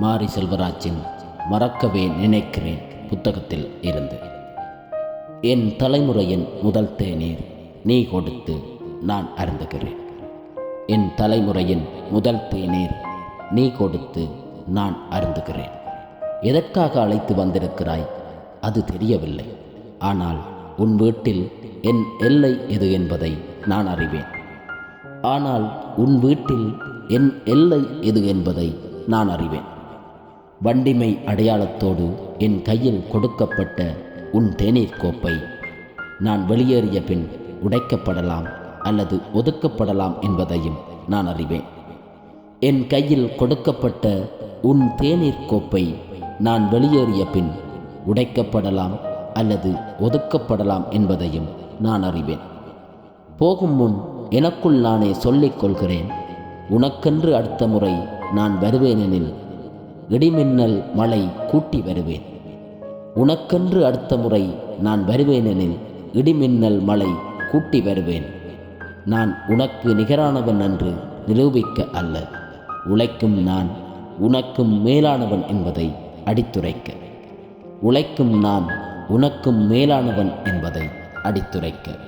மாரி செல்வராஜின் மறக்கவே நினைக்கிறேன் புத்தகத்தில் இருந்து. என் தலைமுறையின் முதல் தேநீர் நீ கொடுத்து நான் அருந்துகிறேன். என் தலைமுறையின் முதல் தேநீர் நீ கொடுத்து நான் அருந்துகிறேன். எதற்காக அழைத்து வந்திருக்கிறாய்? அது தெரியவில்லை. ஆனால் உன் வீட்டில் என் எல்லை எது என்பதை நான் அறிவேன். ஆனால் உன் வீட்டில் என் எல்லை எது என்பதை நான் அறிவேன். வண்டிமை அடையாளத்தோடு என் கையில் கொடுக்கப்பட்ட உன் தேநீர் கோப்பை. நான் வெளியேறிய பின் உடைக்கப்படலாம் அல்லது ஒதுக்கப்படலாம் என்பதையும் நான் அறிவேன். என் கையில் கொடுக்கப்பட்ட உன் தேநீர் கோப்பை நான் வெளியேறிய பின் உடைக்கப்படலாம் அல்லது ஒதுக்கப்படலாம் என்பதையும் நான் அறிவேன். போகும் முன் எனக்குள் நானே சொல்லிக் கொள்கிறேன். உனக்கென்று அடுத்த முறை நான் வருவேனெனில் இடிமின்னல் மழை கூட்டி வருவேன். உனக்கென்று அடுத்த முறை நான் வருவேனெனில் இடிமின்னல் மழை கூட்டி வருவேன். நான் உனக்கு நிகரானவன் என்று நிரூபிக்க அல்ல. உழைக்கும் நான் உனக்கும் மேலானவன் என்பதை அடித்துரைக்க. உழைக்கும் நான் உனக்கும் மேலானவன் என்பதை அடித்துரைக்க.